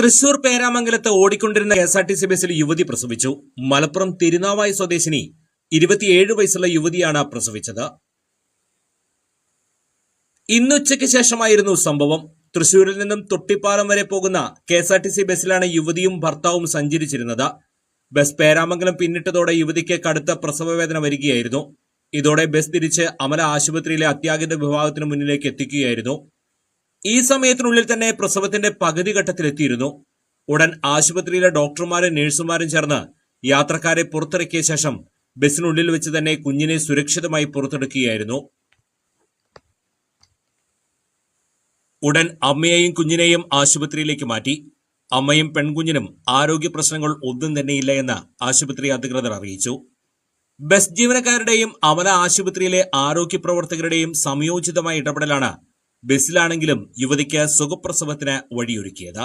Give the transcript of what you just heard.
തൃശൂർ പേരാമംഗലത്ത് ഓടിക്കൊണ്ടിരുന്ന K S R T C ബസ്സിൽ യുവതി പ്രസവിച്ചു. മലപ്പുറം തിരുനാവായ സ്വദേശിനി ഇരുപത്തിയേഴ് വയസ്സുള്ള യുവതിയാണ് പ്രസവിച്ചത്. ഇന്നുച്ചയ്ക്ക് ശേഷമായിരുന്നു സംഭവം. തൃശൂരിൽ നിന്നും തൊട്ടിപ്പാലം വരെ പോകുന്ന K S R T C ബസ്സിലാണ് യുവതിയും ഭർത്താവും സഞ്ചരിച്ചിരുന്നത്. ബസ് പേരാമംഗലം പിന്നിട്ടതോടെ യുവതിക്ക് കടുത്ത പ്രസവവേദന വരികയായിരുന്നു. ഇതോടെ ബസ് തിരിച്ച് അമല ആശുപത്രിയിലെ അത്യാഹിത വിഭാഗത്തിന് മുന്നിലേക്ക് എത്തിക്കുകയായിരുന്നു. ഈ സമയത്തിനുള്ളിൽ തന്നെ പ്രസവത്തിന്റെ പകുതി ഘട്ടത്തിലെത്തിയിരുന്നു. ഉടൻ ആശുപത്രിയിലെ ഡോക്ടർമാരും നഴ്സുമാരും ചേർന്ന് യാത്രക്കാരെ പുറത്തിറക്കിയ ശേഷം ബസ്സിനുള്ളിൽ വെച്ച് തന്നെ കുഞ്ഞിനെ സുരക്ഷിതമായി പുറത്തെടുക്കുകയായിരുന്നു. ഉടൻ അമ്മയെയും കുഞ്ഞിനെയും ആശുപത്രിയിലേക്ക് മാറ്റി. അമ്മയും പെൺകുഞ്ഞിനും ആരോഗ്യ പ്രശ്നങ്ങൾ ഒന്നും തന്നെയില്ല എന്ന് ആശുപത്രി അധികൃതർ അറിയിച്ചു. ബസ് ജീവനക്കാരുടെയും അമല ആശുപത്രിയിലെ ആരോഗ്യ പ്രവർത്തകരുടെയും സംയോജിതമായ ഇടപെടലാണ് ബസ്സിലാണെങ്കിലും യുവതിക്ക് സുഖപ്രസവത്തിന് വഴിയൊരുക്കിയത്.